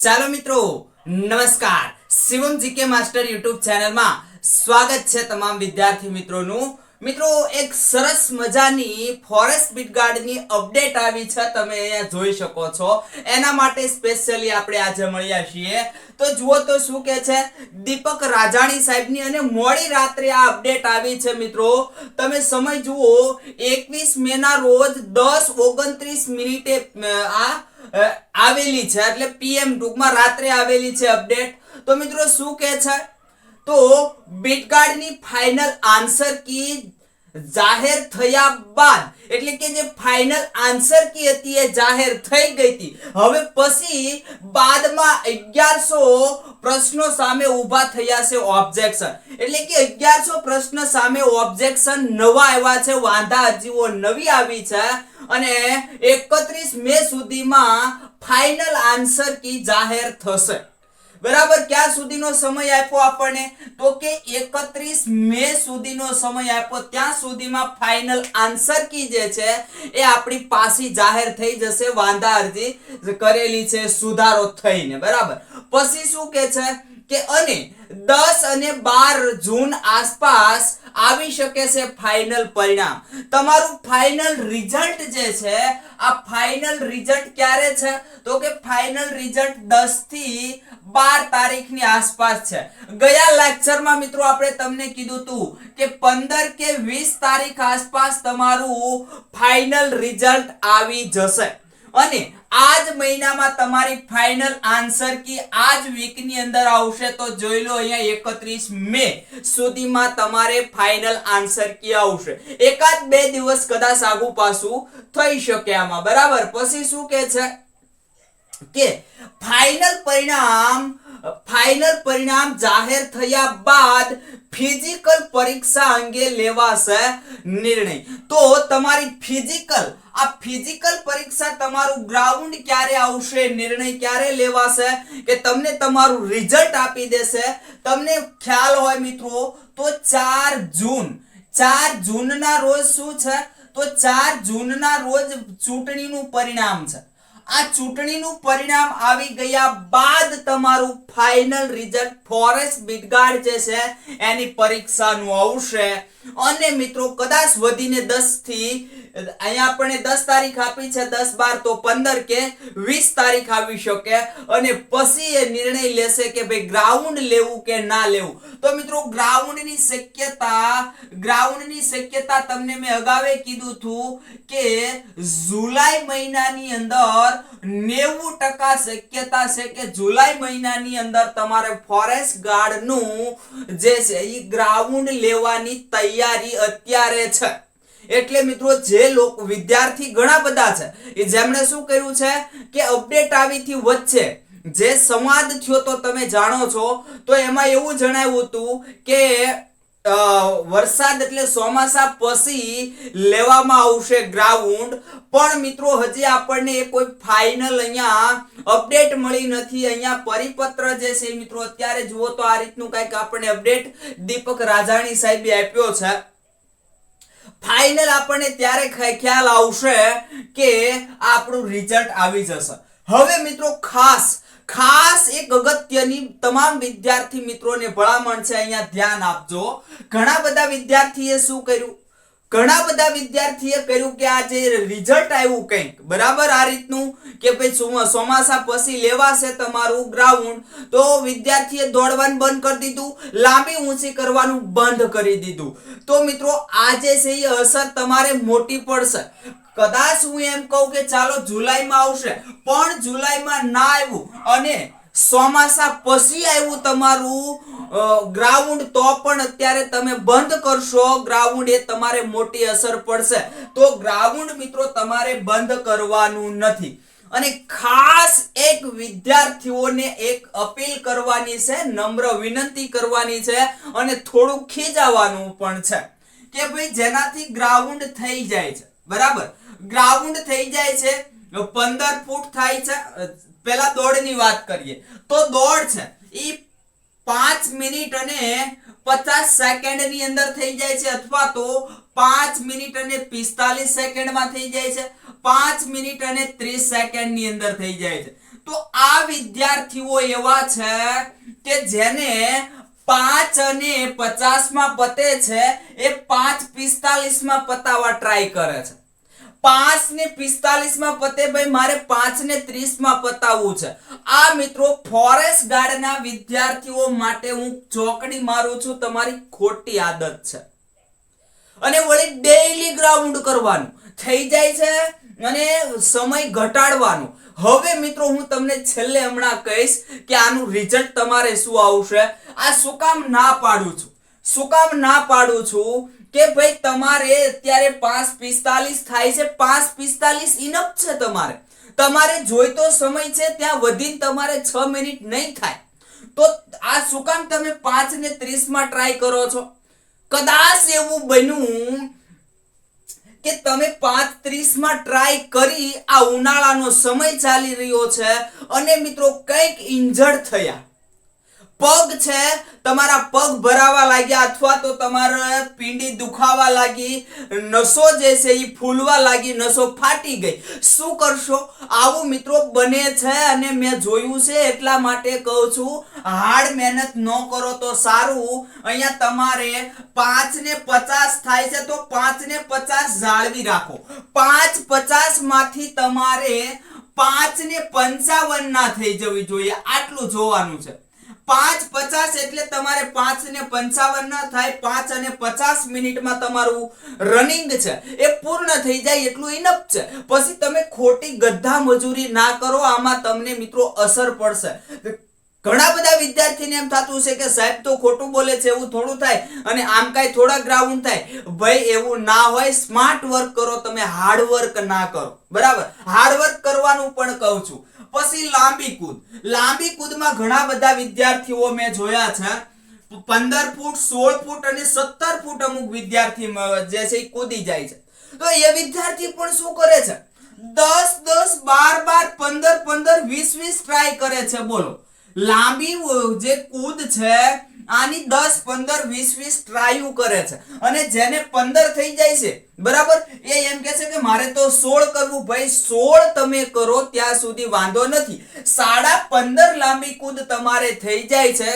ચાલો મિત્રો નમસ્કાર. શિવમ જીકે માસ્ટર યુટ્યુબ ચેનલમાં સ્વાગત છે તમામ વિદ્યાર્થી મિત્રોનું. મિત્રો, એક સરસ મજાની ફોરેસ્ટ બીટગાર્ડની અપડેટ આવી છે. તમે અહીંયા જોઈ શકો છો. એના માટે સ્પેશિયલી આપણે આજે મળ્યા છીએ. તો જુઓ તો શું કે છે. દીપક રાજાણી સાહેબની અને મોડી રાત્રે આ અપડેટ આવી છે, મિત્રો. તમે સમય જુઓ, એકવીસ મે ના રોજ દસ ઓગણત્રીસ મિનિટે આ આવેલી છે. એટલે પીએમ ટૂંકમાં રાત્રે આવેલી છે અપડેટ તો મિત્રો, શું કે છે? તો બીટગાર્ડની ફાઇનલ આન્સર કી જાહેર થયા બાદ, એટલે કે જે ફાઇનલ આન્સર કી હતી એ જાહેર થઈ ગઈ હતી. હવે પછી બાદમાં 1100 પ્રશ્નો સામે ઊભા થયા છે ઓબ્જેક્શન એટલે કે 1100 પ્રશ્ન સામે ઓબ્જેક્શન નવા આવ્યા છે, વાંધા અરજીઓ નવી આવી છે અને 31 મે સુધીમાં ફાઇનલ આન્સર કી જાહેર થશે. બરાબર, ક્યાં સુધીનો સમય આપ્યો આપણને? તો કે 31 મે સુધીનો સમય આપ્યો. ત્યાં સુધીમાં ફાઇનલ આન્સર કી જે છે, એ આપણી પાસી જાહેર થઈ જશે, વાંધા અરજી કરેલી છે, સુધારો થઈને. બરાબર? પછી શું કે છે? કે અને દસ અને બાર જૂન આસપાસ આવી શકે છે ફાઇનલ પરિણામ. તમારું ફાઇનલ રિઝલ્ટ જે છે, આ ફાઇનલ રિઝલ્ટ ક્યારે છે? તો કે ફાઇનલ રિઝલ્ટ 10 થી બાર તારીખની આસપાસ છે. ગયા લેક્ચરમાં મિત્રો આપણે તમને કીધું હતું કે 15 કે વીસ તારીખ આસપાસ તમારું ફાઇનલ રિઝલ્ટ આવી જશે. અને આજ મહિનામાં તમારી ફાઇનલ આન્સર કી આજ વીકની અંદર આવશે તો જોઈ લો અહીંયા 31 મે સુધીમાં તમારે ફાઇનલ આન્સર કી આવશે. એકાદ બે દિવસ કદાચ આગુ પાછું થઈ શકે આમાં. બરાબર? પછી શું કે છે? કે ફાઇનલ પરિણામ ફાઇનલ પરિણામ જાહેર થયા બાદ ફિઝિકલ પરીક્ષા અંગે લેવાશે નિર્ણય. તો તમારી ફિઝિકલ આ ફિઝિકલ પરીક્ષા તમારું ગ્રાઉન્ડ ક્યારે આવશે, નિર્ણય ક્યારે લેવાશે, કે તમને તમારું રિઝલ્ટ આપી દેશે? તમને ખ્યાલ હોય મિત્રો, તો 4 જૂન. 4 જૂનના રોજ શું છે? તો 4 જૂનના રોજ ચૂંટણીનું પરિણામ છે. આ ચૂંટણીનું પરિણામ આવી ગયા બાદ તમારું ફાઇનલ રિઝલ્ટ ફોરેસ્ટ બિટગાર્ડ જે છે, એની પરીક્ષાનું આવશે. અને મિત્રો, કદાચ વધીને 10 થી અહીંયા આપણે 10 તારીખ આપી છે 10 બાર તો 15 કે 20 તારીખ આવી શકે અને પછી એ નિર્ણય લેશે કે ભાઈ ગ્રાઉન્ડ લેવું કે ના લેવું. તો મિત્રો ગ્રાઉન્ડની શક્યતા ગ્રાઉન્ડની શક્યતા તમને મેં અગાઉ કીધું હતું કે જુલાઈ મહિનાની અંદર નેવું ટકા શક્યતા છે કે જુલાઈ મહિનાની અંદર તમારે ફોરેસ્ટ ગાર્ડનું જે છે એ ગ્રાઉન્ડ લેવાની તૈયારી અત્યારે છે. એટલે મિત્રો જે લોકો, વિદ્યાર્થી ઘણા બધા છે, એ જેમણે શું કર્યું છે કે અપડેટ આવીથી વચ્ચે જે સંવાદ થયો તો તમે જાણો છો, તો એમાં એવું જણાવ્યું હતું કે વરસાદ એટલે ચોમાસા પછી લેવામાં આવશે ગ્રાઉન્ડ. પણ મિત્રો હજી આપણને એ કોઈ ફાઇનલ અહીંયા અપડેટ મળી નથી. અહીંયા પરિપત્ર જે છે મિત્રો અત્યારે જુઓ તો આ રીતનું કંઈક આપણને અપડેટ દીપક રાજાણી સાહેબે આપ્યો છે. ફાઇનલ આપણને ત્યારે ખ્યાલ આવશે કે આપણું રિઝલ્ટ આવી જશે. હવે મિત્રો ખાસ ખાસ એક અગત્યની તમામ વિદ્યાર્થી મિત્રોને ભલામણ છે, અહીંયા ધ્યાન આપજો. ઘણા બધા વિદ્યાર્થીએ શું કર્યું? ઘણા બધા વિદ્યાર્થીએ કર્યું કે આ જે રિઝલ્ટ આવ્યું કંઈક, બરાબર આ રીતનું કે ભાઈ ચોમાસા પછી લેવાશે તમારું ગ્રાઉન્ડ તો વિદ્યાર્થીએ દોડવાનું બંધ કરી દીધું, લાંબી ઊંચી કરવાનું બંધ કરી દીધું. તો મિત્રો, આજે છે એ અસર તમારે મોટી પડશે. કદાચ હું એમ કહું કે ચાલો જુલાઈમાં આવશે, પણ જુલાઈમાં ના આવ્યું. અને ચોમાસા પછી આવ્યું તમારું ગ્રાઉન્ડ તો પણ અત્યારે તમે બંધ કરશો. ગ્રાઉન્ડ એ તમારે મોટી અસર પડશે. તો ગ્રાઉન્ડ મિત્રો તમારે બંધ કરવાનું નથી. અને ખાસ એક વિદ્યાર્થીઓને એક અપીલ કરવાની છે, નમ્ર વિનંતી કરવાની છે અને થોડું ખીજાવાનું પણ છે કે ભાઈ જેનાથી ગ્રાઉન્ડ થઈ જાય છે. બરાબર? ગ્રાઉન્ડ થઈ જાય છે, પંદર ફૂટ થાય છે પહેલા દોડની વાત કરીએ. તો દોડ છે એ પાંચ મિનિટ અને પચાસ સેકન્ડની અંદર થઈ જાય છે અથવા તો પાંચ મિનિટ અને પિસ્તાલીસ સેકન્ડમાં થઈ જાય છે, પાંચ મિનિટ અને ત્રીસ સેકન્ડની અંદર થઈ જાય છે. તો આ વિદ્યાર્થીઓ એવા છે કે જેને પાંચ અને પચાસમાં પતે છે, એ પાંચ પિસ્તાલીસમાં પતાવવા ટ્રાય કરે છે. પાંચ ને પિસ્તાલીસમાં પતે ભાઈ, મારે પાંચ ને ત્રીસમાં પતાવવું છે. આ મિત્રો ફોરેસ્ટ ગાર્ડના વિદ્યાર્થીઓ માટે હું ચોકડી મારું છું, તમારી ખોટી આદત છે. અને વળી ડેઈલી ગ્રાઉન્ડ કરવાનું. થઈ જાય છે અને સમય ઘટાડવાનો. હવે મિત્રો હું તમને છેલ્લે હમણાં કહીશ કે આનું રિઝલ્ટ તમારે શું આવશે? આ શું કામ ના પાડું છું? શું કામ ના પાડું છું? કે ભાઈ તમારે અત્યારે પાંચ પિસ્તાલીસ થાય છે, પાંચ પિસ્તાલીસ ઇનફ છે તમારે. તમારે જોઈતો સમય છે, ત્યાં વધીને તમારે છ મિનિટ નહીં થાય. તો આ શું કામ તમે પાંચ ને ત્રીસમાં ટ્રાય કરો છો? કદાચ એવું બન્યું કે તમે પાંચ ત્રીસમાં ટ્રાય કરી, આ ઉનાળાનો સમય ચાલી રહ્યો છે અને મિત્રો કંઈક ઇન્જર્ડ થયા. પગ છે, તમારા પગ ભરાવા લાગ્યા અથવા તો તમારા પીંડી દુખાવા લાગી, નસો જે છે એ ફૂલવા લાગી, નસો ફાટી ગઈ. શું કરશો? આવું મિત્રો બને છે અને મેં જોયું છે, એટલા માટે કહું છું, હાર્ડ મહેનત ન કરો તો સારું. અહીંયા તમારે પાંચ ને પચાસ થાય છે તો પાંચ ને પચાસ જાળવી રાખો. પાંચ પચાસમાંથી તમારે પાંચ ને પંચાવન ના થઈ જવી જોઈએ. આટલું જોવાનું છે. પાંચ પચાસ એટલે તમારે પાંચ ને પંચાવન ના થાય, પાંચ અને પચાસ મિનિટમાં તમારું રનિંગ છે. એ પૂર્ણ થઈ જાય એટલું ઇનફ છે. પછી તમે ખોટી ગધા મજૂરી ના કરો, આમાં તમને મિત્રો અસર પડશે. ઘણા બધા વિદ્યાર્થીને એમ થતું છે કે સાહેબ તો ખોટું બોલે છે, એવું થોડું થાય અને આમ કાંઈ થોડા ગ્રાઉન્ડ થાય. ભાઈ, એવું ના હોય સ્માર્ટ વર્ક કરો, તમે હાર્ડ વર્ક ના કરો. બરાબર? હાર્ડ વર્ક કરવાનું પણ કહું છું. પછી લાંબી કૂદ. લાંબી કૂદમાં ઘણા બધા વિદ્યાર્થીઓ મેં જોયા છે. પંદર ફૂટ, સોળ ફૂટ અને સત્તર ફૂટ અમુક વિદ્યાર્થી જે છે એ કૂદી જાય છે. તો એ વિદ્યાર્થી પણ શું કરે છે? દસ દસ બાર બાર પંદર પંદર વીસ વીસ ટ્રાય કરે છે. બોલો. લાંબી જે કૂદ છે, આની દસ, પંદર, વીસ વીસ ટ્રાયુ કરે છે. અને જેને પંદર થઈ જાય છે, બરાબર? એ એમ કે છે કે મારે તો સોળ કરવું, ભાઈ સોળ તમે કરો ત્યાં સુધી વાંધો નથી. સાડા પંદર લાંબી કૂદ તમારે થઈ જાય છે,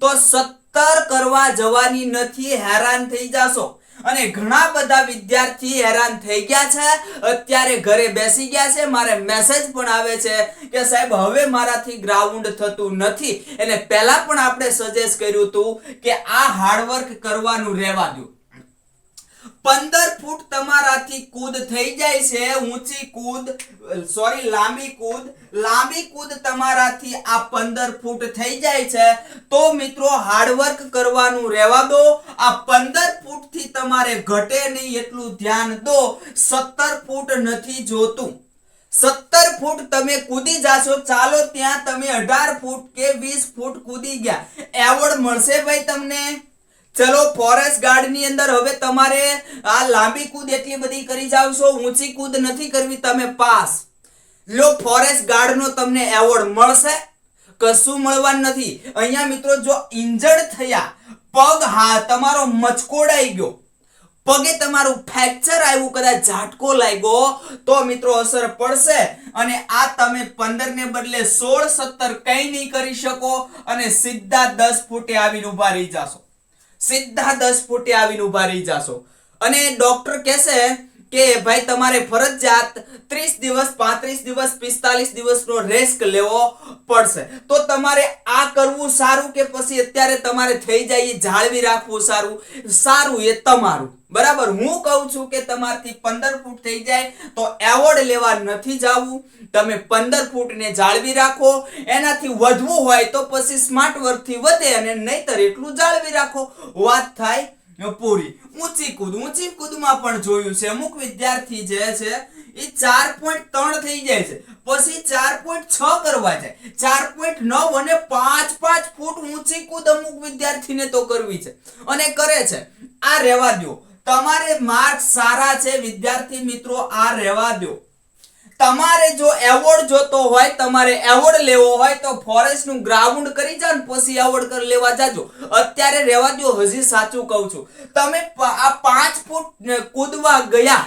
તો સત્તર કરવા જવાની નથી, હેરાન થઈ જાશો. અને ઘણા બધા વિદ્યાર્થી હેરાન થઈ ગયા છે. અત્યારે ઘરે બેસી ગયા છે. મારે મેસેજ પણ આવે છે કે સાહેબ, હવે મારાથી ગ્રાઉન્ડ થતું નથી. એટલે પહેલા પણ આપણે સજેસ્ટ કર્યું હતું કે આ હાર્ડવર્ક કરવાનું રહેવા દો. પંદર ફૂટ તમારાથી કૂદ થઈ જાય છે, ઊંચી કૂદ સોરી લાંબી કૂદ. લાંબી કૂદ તમારાથી આ પંદર ફૂટ થઈ જાય છે. તો મિત્રો હાર્ડવર્ક કરવાનું રહેવા દો. આ પંદર ફૂટથી તમારે ઘટે નહીં એટલું ધ્યાન દો. સત્તર ફૂટ નથી જોતું. સત્તર ફૂટ તમે કૂદી જાશો, ચાલો ત્યાં તમે અઢાર ફૂટ કે વીસ ફૂટ કૂદી ગયા. એવોર્ડ મળશે ભાઈ તમને? ચલો ફોરેસ્ટ ગાર્ડની અંદર હવે તમારે આ લાંબી કૂદ એટલી બધી કરી જાવ છો, ઊંચી કૂદ નથી કરવી, તમે પાસ. લો ફોરેસ્ટ ગાર્ડ નો તમને એવોર્ડ મળશે. કશું મળવાનું નથી. અહીંયા મિત્રો, જો ઇન્જર્ડ થયા, પગ, હા, તમારો મચકોડાઈ ગયો. પગે તમારું ફ્રેક્ચર આવ્યું, કદાચ ઝાટકો લાગ્યો, તો મિત્રો અસર પડશે. અને આ તમે પંદર ને બદલે સોળ, સત્તર કઈ નહીં કરી શકો અને સીધા દસ ફૂટે આવીને ઊભા રહી જાશો. સીધા દસ ફૂટે આવીને ઊભા રહી જાશો. અને ડોક્ટર કહેશે કે ભાઈ તમારે ફરજિયાત ત્રીસ દિવસ, પાંત્રીસ દિવસ, પિસ્તાલીસ દિવસનો રેસ્ક લેવો પડશે. તો તમારે આ કરવું સારું કે પછી અત્યારે તમારે થઈ જાય જાળવી રાખવું સારું? સારું એ તમારું. બરાબર? હું કહું છું કે તમારથી પંદર ફૂટ થઈ જાય તો એવોર્ડ લેવા નથી જવું. તમે પંદર ફૂટને જાળવી રાખો. એનાથી વધવું હોય તો પછી સ્માર્ટ વર્કથી વધે અને નહીતર એટલું જાળવી રાખો. વાત થાય પૂરી ઊંચી કૂદ ઊંચી કૂદમાં પણ જોયું છે. અમુક વિદ્યાર્થી જે છે, એ ચાર પોઈન્ટ ત્રણ થઈ જાય છે. પછી ચાર પોઈન્ટ છ કરવા જાય. ચાર પોઈન્ટ નવ અને પાંચ પાંચ ફૂટ ઊંચી કૂદ અમુક વિદ્યાર્થીને તો કરવી છે. અને કરે છે. આ રહેવા દો તમારે માર્ક સારા છે. વિદ્યાર્થી મિત્રો, આ રહેવા દો તમારે જો એવોર્ડ જોતો હોય, તમારે એવોર્ડ લેવો હોય, તો ફોરેસ્ટનું ગ્રાઉન્ડ કરી જાઓ ને, પછી એવોર્ડ કરી લેવા જાજો. અત્યારે રહેવા દો હજી સાચું કહું છું. તમે આ પાંચ ફૂટ કૂદવા ગયા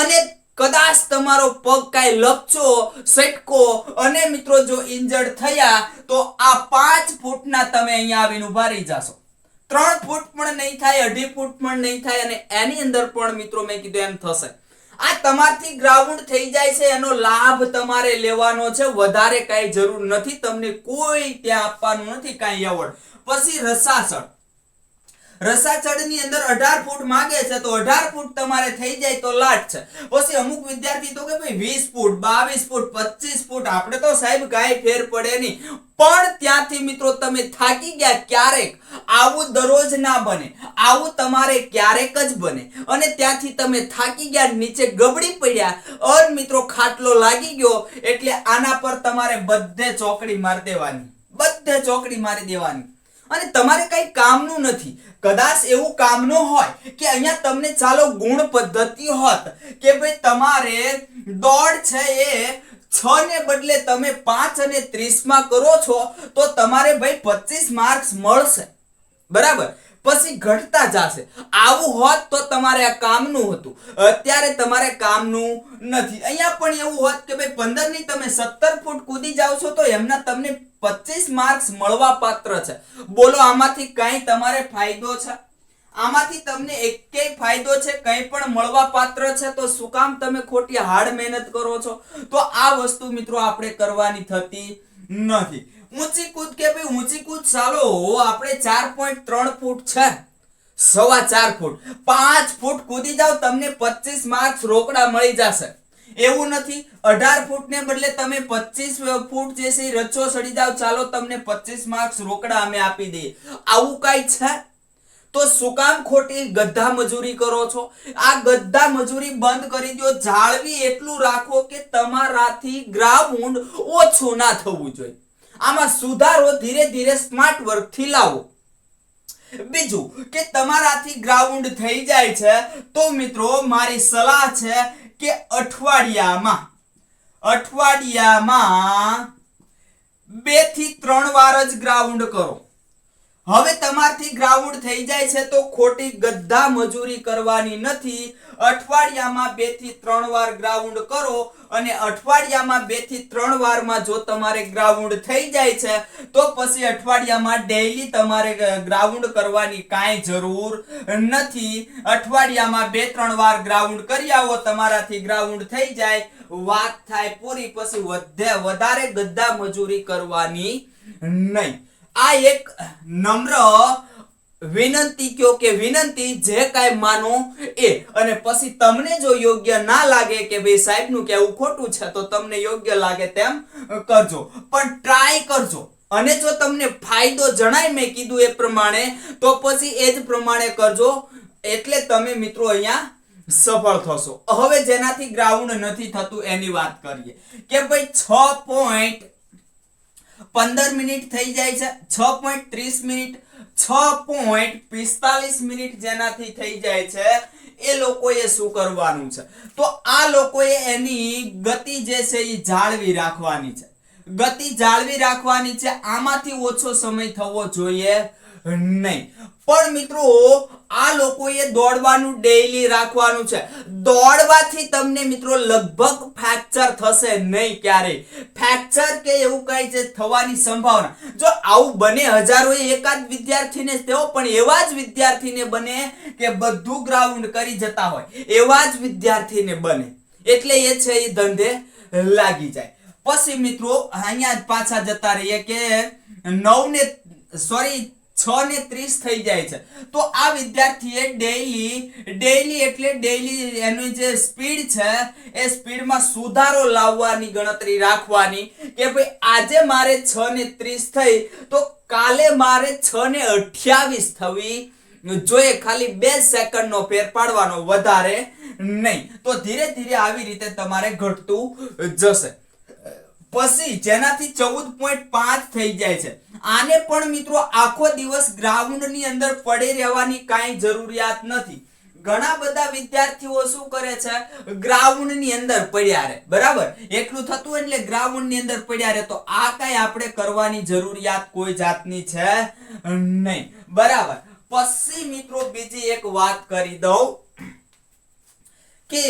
અને કદાચ તમારો પગ કાંઈ લપચો, સટકો અને મિત્રો જો ઇન્જર્ડ થયા, તો આ પાંચ ફૂટના તમે અહીંયા આવીને ઊભા રહી જશો. ત્રણ ફૂટ પણ નહીં થાય, અઢી ફૂટ પણ નહીં થાય અને એની અંદર પણ મિત્રો મેં કીધું એમ થશે. આ તમારથી ગ્રાઉન્ડ થઈ જાય છે, એનો લાભ તમારે લેવાનો છે. વધારે કાંઈ જરૂર નથી, તમને કોઈ ત્યાં આપવાનું નથી કાંઈ એવોર્ડ. પછી રસાસળ રસાચળની અંદર અઢાર ફૂટ માંગે છે, તો અઢાર ફૂટ તમારે થઈ જાય તો લાટ છે. પછી અમુક વિદ્યાર્થી તો કે ભાઈ વીસ ફૂટ, બાવીસ ફૂટ, પચીસ ફૂટ, આપણે તો સાહેબ કાંઈ ફેર પડે નહીં. પણ ત્યાંથી મિત્રો તમે થાકી ગયા ક્યારેક? આવું દરરોજ ના બને. આવું તમારે ક્યારેક જ બને. અને ત્યાંથી તમે થાકી ગયા, નીચે ગબડી પડ્યા. અન મિત્રો ખાટલો લાગી ગયો, એટલે આના પર તમારે બધે ચોકડી મારી દેવાની. બધે ચોકડી મારી દેવાની. અને તમારે કઈ કામનું નથી. કદાચ એવું કામનું હોય કે અહીંયા તમને ચાલો ગુણ પદ્ધતિ હોત કે ભાઈ તમારે દોડ છે એ, છ ને બદલે તમે પાંચ અને ત્રીસમાં કરો છો, તો તમારે ભાઈ પચીસ માર્ક્સ મળશે. બરાબર? પછી ઘટતા જશે. આવું હોત તો તમારે આ કામનું હતું. અત્યારે તમારે કામનું નથી. અહીંયા પણ એવું હોત કે ભાઈ પંદરની તમે સત્તર ફૂટ કૂદી જાઓ છો તો એમના તમને પચીસ માર્ક્સ મળવા પાત્ર છે. બોલો, આમાંથી કઈ તમારે ફાયદો છે? આમાંથી તમને એકેય ફાયદો છે, કંઈ પણ મળવા પાત્ર છે? તો શું કામ તમે ખોટી હાર્ડ મહેનત કરો છો? તો આ વસ્તુ મિત્રો આપણે કરવાની થતી નથી. ઊંચી કૂદ કે ભાઈ, ઊંચી કૂદ ચાલો આપણે ચાર પોઈન્ટ ત્રણ ફૂટ છે. સવા ચાર ફૂટ. પાંચ ફૂટ કૂદી જાઓ, તમને પચીસ માર્ક્સ રોકડા મળી જશે. એવું નથી. અઢાર ફૂટને બદલે તમે પચીસ ફૂટ જે છે રચો સડી જાવ ચાલો તમને પચીસ માર્ક્સ રોકડા અમે આપી દઈએ. આવું કઈ છે? તો શું કામ ખોટી ગધા મજૂરી કરો છો? આ ગધા મજૂરી બંધ કરી દો જાળવી એટલું રાખો કે તમારાથી ગ્રાઉન્ડ ઓછું ના થવું જોઈએ. આમાં સુધારો ધીરે ધીરે સ્માર્ટ વર્કથી લાવો. બીજું કે તમારાથી ગ્રાઉન્ડ થઈ જાય છે. તો મિત્રો, મારી સલાહ છે કે અઠવાડિયામાં? અઠવાડિયામાં બેથી ત્રણ વાર જ ગ્રાઉન્ડ કરો. હવે તમારથી ગ્રાઉન્ડ થઈ જાય છે તો ખોટી ગદ્દા મજૂરી કરવાની નથી. અઠવાડિયામાં બેથી ત્રણ વાર ગ્રાઉન્ડ કરો અને અઠવાડિયામાં બેથી ત્રણ વારમાં જો તમારે ગ્રાઉન્ડ થઈ જાય છે, તો પછી અઠવાડિયામાં ડેઈલી તમારે ગ્રાઉન્ડ કરવાની કાંઈ જરૂર નથી. અઠવાડિયામાં બે ત્રણ વાર ગ્રાઉન્ડ કરી આવો, તમારાથી ગ્રાઉન્ડ થઈ જાય. વાત થાય પૂરી, પછી વધે, વધારે ગદ્દા મજૂરી કરવાની નહીં. આ એક નમ્ર વિનંતી કયો કે વિનંતી જે કાંઈ માનો એ. અને પછી તમને જો યોગ્ય ના લાગે કે ભાઈ સાહેબનું કહેવું ખોટું છે, તો તમને યોગ્ય લાગે તેમ કરજો. પણ ટ્રાય કરજો. અને જો તમને ફાયદો જણાય મેં કીધું એ પ્રમાણે, તો પછી એ જ પ્રમાણે કરજો. એટલે તમે મિત્રો અહીંયા સફળ થશો. હવે જેનાથી ગ્રાઉન્ડ નથી થતું એની વાત કરીએ. કે ભાઈ છ પોઈન્ટ પંદર મિનિટ થઈ જાય છે, છ પોઈન્ટ ત્રીસ મિનિટ, છ પોઈન્ટ પિસ્તાલીસ મિનિટ જેનાથી થઈ જાય છે, એ લોકોએ શું કરવાનું છે? તો આ લોકોએ એની ગતિ જે છે એ જાળવી રાખવાની છે. ગતિ જાળવી રાખવાની છે, આમાંથી ઓછો સમય થવો જોઈએ. નહીં. પણ મિત્રો, આ લોકોએ દોડવાનું ડેઈલી રાખવાનું છે. દોડવાથી તમને મિત્રો લગભગ ફ્રેક્ચર થશે નહીં ક્યારેય. ફ્રેક્ચર કે એવું કઈ છે થવાની સંભાવના. જો આવું બને હજારો એકાદ વિદ્યાર્થીને તેઓ, પણ એવા જ વિદ્યાર્થીને બને કે બધું ગ્રાઉન્ડ કરી જતા હોય. એવા જ વિદ્યાર્થીને બને. એટલે એ છે, એ ધંધે લાગી જાય. પછી મિત્રો, અહીંયા જ પાછા જતા રહીએ કે નવ ને સોરી છ ને ત્રીસ થઈ જાય છે. તો આ વિદ્યાર્થીએ ડેઈલી ડેઈલી એટલે ડેઈલી એની જે સ્પીડ છે, એ સ્પીડમાં સુધારો લાવવાની ગણતરી રાખવાની કે ભાઈ આજે મારે છ ને ત્રીસ થઈ, તો કાલે મારે છ ને અઠ્યાવીસ થવી. જોઈએ, ખાલી બે સેકન્ડનો ફેર પાડવાનો વધારે નહીં. તો ધીરે ધીરે આવી રીતે તમારે ઘટતું જશે. પછી જેનાથી ચૌદ પોઈન્ટ પાંચ થઈ જાય છે. આને પણ મિત્રો આખો દિવસ ગ્રાઉન્ડની અંદર પડે રહેવાની કાંઈ જરૂરિયાત નથી. ઘણા બધા વિદ્યાર્થીઓ શું કરે છે? ગ્રાઉન્ડની અંદર પડ્યા રહે. બરાબર? એટલું થતું એટલે ગ્રાઉન્ડની અંદર પડ્યા રહે. તો આ કઈ આપણે કરવાની જરૂરિયાત કોઈ જાતની છે નહીં. બરાબર? પછી મિત્રો બીજી એક વાત કરી દઉં કે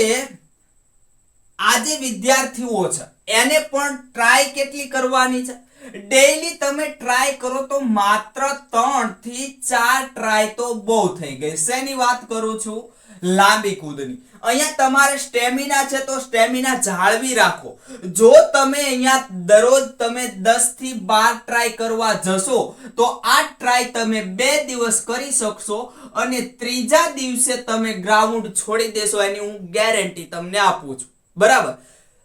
આ જે વિદ્યાર્થીઓ છે, એને પણ ટ્રાય કેટલી કરવાની છે? ડેઈલી તમે ટ્રાય કરો તો માત્ર ત્રણથી ચાર ટ્રાય તો બહુ થઈ ગઈ. શેની વાત કરું છું? લાંબી કૂદની. અહીંયા તમારે સ્ટેમિના છે તો સ્ટેમિના જાળવી રાખો. જો તમે અહીંયા દરરોજ તમે 10 થી 12 ટ્રાય કરવા જશો, તો આ ટ્રાય તમે બે દિવસ કરી શકશો અને ત્રીજા દિવસે તમે ગ્રાઉન્ડ છોડી દેશો એની હું ગેરંટી તમને આપું છું. બરાબર?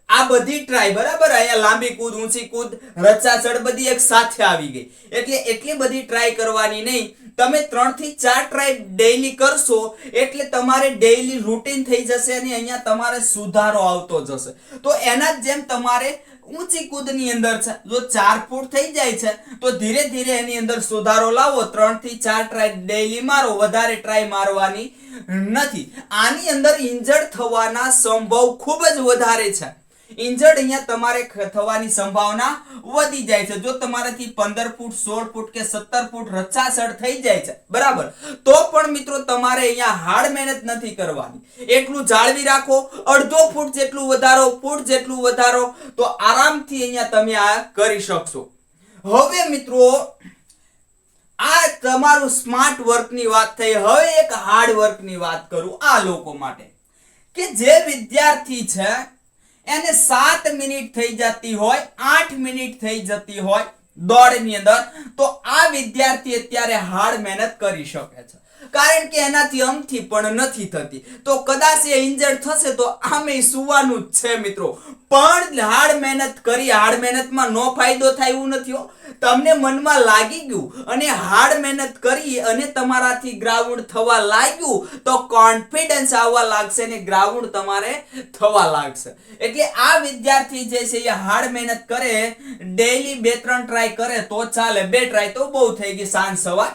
આ બધી ટ્રાય બરાબર? અહીંયા લાંબી કૂદ, ઊંચી કૂદ, રચાચડ બધી એક સાથે આવી ગઈ. એટલે એટલી બધી ટ્રાય કરવાની નહીં. તમે ત્રણથી ચાર ટ્રાય ડેઈલી કરશો, એટલે તમારે ડેઈલી રૂટીન થઈ જશે અને અહીંયા તમારે સુધારો આવતો જશે. તો એના જેમ તમારે ઊંચી કૂદની અંદર છે. જો ચાર ફૂટ થઈ જાય છે, તો ધીરે ધીરે એની અંદર સુધારો લાવો. ત્રણથી ચાર ટ્રાય ડેઈલી મારો. વધારે ટ્રાય મારવાની નથી. આની અંદર ઇન્જર્ડ થવાના સંભવ ખૂબ જ વધારે છે. ઇન્જર્ડ અહીંયા તમારે થવાની સંભાવના વધી જાય છે. જો તમારાથી પંદર ફૂટ, સોળ ફૂટ કે સત્તર ફૂટ રચાસળ થઈ જાય છે, બરાબર? તો પણ મિત્રો તમારે અહીંયા હાર્ડ મહેનત નથી કરવાની. એટલું જાળવી રાખો, અડધો ફૂટ જેટલું વધારો, ફૂટ જેટલું વધારો, તો આરામથી અહીંયા તમે આ કરી શકશો. હવે મિત્રો, આ તમારું સ્માર્ટ વર્કની વાત થઈ. હવે એક હાર્ડ વર્કની વાત કરું આ લોકો માટે. કે જે વિદ્યાર્થી છે એને સાત મિનિટ થઈ જતી હોય, આઠ મિનિટ થઈ જતી હોય દોડની અંદર, તો આ વિદ્યાર્થી અત્યારે હાર્ડ મહેનત કરી શકે છે. કારણ કે એનાથી અમથી પણ નથી થતી. તો કદાચ એ ઇન્જર્ડ થશે તો આમે સુવાનું જ છે મિત્રો. પણ હાર્ડ મહેનત કરી, હાર્ડ મહેનતમાં નો ફાયદો થાય એવું નથી હો. તમને મનમાં લાગી ગયું અને હાર્ડ મહેનત કરી અને તમારાથી ગ્રાઉન્ડ થવા લાગ્યું, તો કોન્ફિડન્સ આવવા લાગશે ને ગ્રાઉન્ડ તમારે થવા લાગશે. એટલે આ વિદ્યાર્થી જે છે એ હાર્ડ મહેનત કરે ડેઈલી બે ત્રણ ટ્રાય કરે, તો ચાલે. બે ટ્રાય તો બહુ થઈ ગઈ સાંજ સવાર.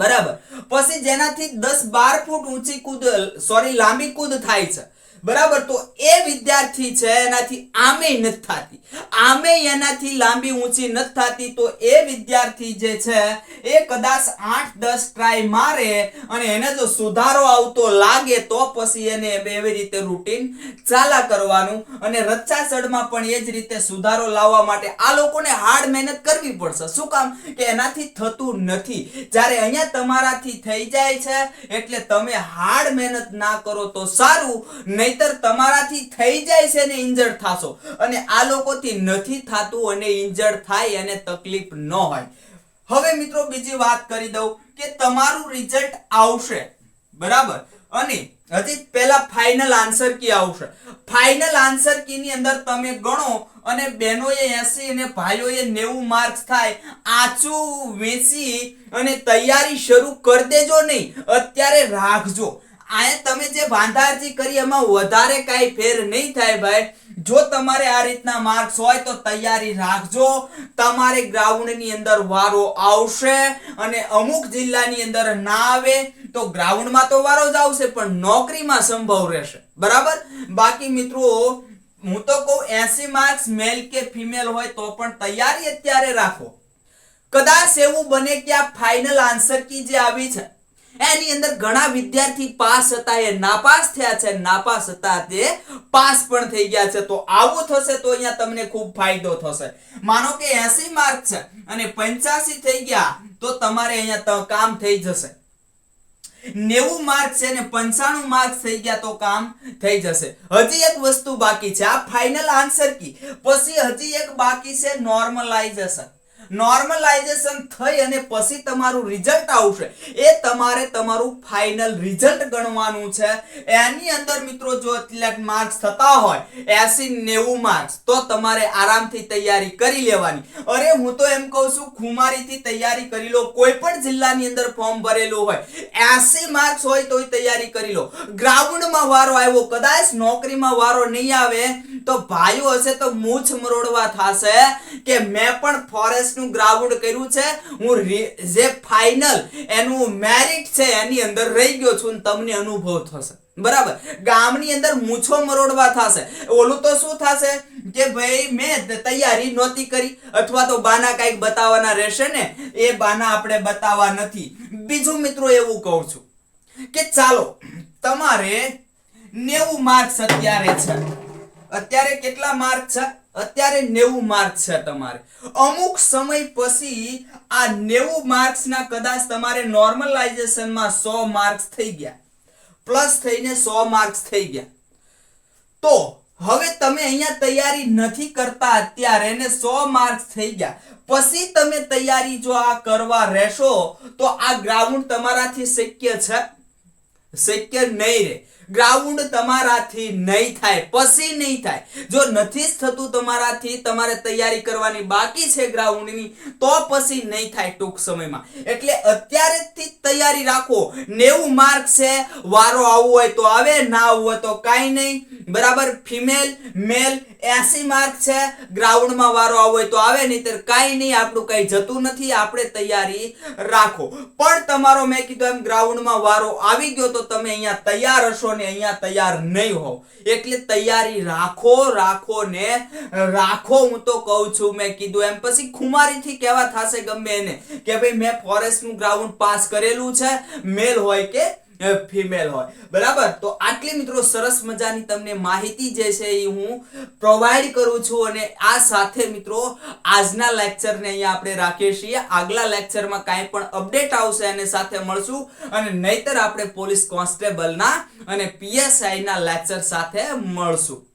બરાબર. પછી જેનાથી દસ બાર ફૂટ ઊંચી કૂદ સોરી લાંબી કૂદ થાય છે. બરાબર? તો એ વિદ્યાર્થી છે, એનાથી આમેય નથી થતી. આમે એનાથી લાંબી ઊંચી નથી થતી. તો એ વિદ્યાર્થી જે છે, એ કદાચ આઠ, દસ ટ્રાય મારે અને એને જો સુધારો આવતો લાગે, તો પછી એને એવી રીતે રૂટીન ચાલા કરવાનું અને રચ્ચાસડમાં પણ એ જ રીતે સુધારો લાવવા માટે આ લોકોને હાર્ડ મહેનત કરવી પડશે. શું કામ? કે એનાથી થતું નથી. જ્યારે અહીંયા તમારાથી થઈ જાય છે, એટલે તમે હાર્ડ મહેનત ના કરો તો સારું. નહીતર તમારાથી થઈ જાય છે ને ઇન્જર્ડ થાશો. અને આ લોકોથી નથી થાતું અને ઇન્જર્ડ થાય અને તકલીફ ન હોય. હવે મિત્રો બીજી વાત કરી દઉં કે તમારું રિઝલ્ટ આવશે. બરાબર? અને હજી પહેલા ફાઇનલ આન્સર કી આવશે? ફાઇનલ આન્સર કી ની અંદર તમે ગણો અને બહેનોએ 80 અને ભાઈઓએ 90 માર્ક્સ થાય. આચું, વેચી અને તૈયારી શરૂ કરી દેજો નહીં. અત્યારે રાખજો. આયા તમે જે વાંધારજી કરી, એમાં વધારે કાંઈ ફેર નહીં થાય ભાઈ. જો તમારે આ રીતના માર્ક્સ હોય તો તૈયારી રાખજો. તમારે ગ્રાઉન્ડની અંદર વારો આવશે અને અમુક જિલ્લાની અંદર ના આવે તો ગ્રાઉન્ડમાં તો વારો જ આવશે, પણ નોકરીમાં સંભવ રહેશે. બરાબર? બાકી મિત્રો, હું તો કહું, એસી માર્ક્સ મેલ કે ફિમેલ હોય તો પણ તૈયારી અત્યારે રાખો. કદાચ એવું બને કે આ ફાઇનલ આન્સર કી જે આવી છે. એની અંદર ઘણા વિદ્યાર્થી પાસ હતા, એ નાપાસ થયા છે, નાપાસ હતા તે પાસ પણ થઈ ગયા છે. તો આવું થશે તો અહીંયા તમને ખૂબ ફાયદો થશે. માનો કે 80 માર્ક છે અને 85 થઈ ગયા તો તમારે અહીંયા કામ થઈ જશે. નેવું માર્ક છે ને પંચાણું માર્ક થઈ ગયા તો કામ થઈ જશે. હજી એક વસ્તુ બાકી છે, આ ફાઇનલ આન્સર કી. પછી હજી એક બાકી છે નોર્મલાઇઝેશન નોર્મલાઇઝેશન થઈ અને પછી તમારું રિઝલ્ટ આવશે. એ તમારે તમારું ફાઇનલ રિઝલ્ટ ગણવાનું છે. એની અંદર મિત્રો જો એટલા માર્ક્સ થતા હોય 80 90 માર્ક્સ તો તમારે આરામથી તૈયારી કરી લેવાની. અરે, હું તો એમ કહું છું, ખુમારીથી તૈયારી કરી લો. કોઈ પણ જિલ્લાની અંદર ફોર્મ ભરેલું હોય, એસી માર્ક્સ હોય તોય તૈયારી કરી લો. ગ્રાઉન્ડમાં વારો આવ્યો, કદાચ નોકરીમાં વારો નહીં આવે, તો ભાઈઓ હશે તો મૂછ મરોડવા થાશે. કે મેં પણ ફોરેસ્ટનું ગ્રાઉન્ડ કર્યું છે. હું જે ફાઇનલ એનું મેરિટ છે એની અંદર રહી ગયો છું તમને અનુભવ થશે. બરાબર? ગામની અંદર મૂછો મરોડવા થશે. ઓલું તો શું થશે કે ભાઈ મેં તૈયારી નહોતી કરી. અથવા તો બાના કાંઈક બતાવવાના રહેશે ને, એ બાના આપણે બતાવવા નથી. બીજું મિત્રો એવું કહું છું કે ચાલો, તમારે નેવું માર્ક્સ અત્યારે છે. અત્યારે કેટલા માર્ક છે? અત્યારે નેવું માર્ક છે તમારે. અમુક સમય પછી આ નેવું માર્ક્સના કદાચ તમારે નોર્મલાઇઝેશનમાં સો માર્ક્સ થઈ ગયા. પ્લસ થઈને સો માર્ક્સ થઈ ગયા. તો હવે તમે અહીંયા તૈયારી નથી કરતા અત્યારે ને સો માર્ક્સ થઈ ગયા. પછી તમે તૈયારી જો આ કરવા રહેશો તો આ ગ્રાઉન્ડ તમારાથી શક્ય છે? શક્ય નહીં રહે. ગ્રાઉન્ડ તમારાથી નહીં થાય, પછી નહીં થાય. જો નથી જ થતું તમારાથી, તમારે તૈયારી કરવાની બાકી છે ગ્રાઉન્ડની તો પછી નહીં થાય ટૂંક સમયમાં. એટલે અત્યારેથી તૈયારી રાખો. નેવું માર્ક છે, વારો આવવો હોય તો આવે, ના આવવો હોય તો કાંઈ નહીં. બરાબર? ફિમેલ, મેલ, એસી માર્ક છે ગ્રાઉન્ડમાં વારો આવવો હોય તો આવે, નહીતર કાંઈ નહીં, આપણું કાંઈ જતું નથી, આપણે તૈયારી રાખો. પણ તમારો મેં કીધું એમ ગ્રાઉન્ડમાં વારો આવી ગયો તો તમે અહીંયા તૈયાર હશો ને અહીંયા તૈયાર નહીં હો એટલે તૈયારી રાખો રાખો ને રાખો હું તો કહું છું, મેં કીધું એમ. પછી ખુમારીથી કેવા થશે ગમે એને કે ભાઈ મેં ફોરેસ્ટનું ગ્રાઉન્ડ પાસ કરેલું છે. મેલ હોય કે ફિમેલ હોય. બરાબર? તો આટલી મિત્રો સરસ મજાની તમને માહિતી જે છે એ હું પ્રોવાઈડ કરું છું અને આ સાથે મિત્રો આજના લેક્ચરને અહીંયા આપણે રાખીએ છીએ. આગલા લેક્ચરમાં કાંઈ પણ અપડેટ આવશે અને સાથે મળશું અને નહીતર આપણે પોલીસ કોન્સ્ટેબલના અને પીએસઆઈના લેક્ચર સાથે મળશું.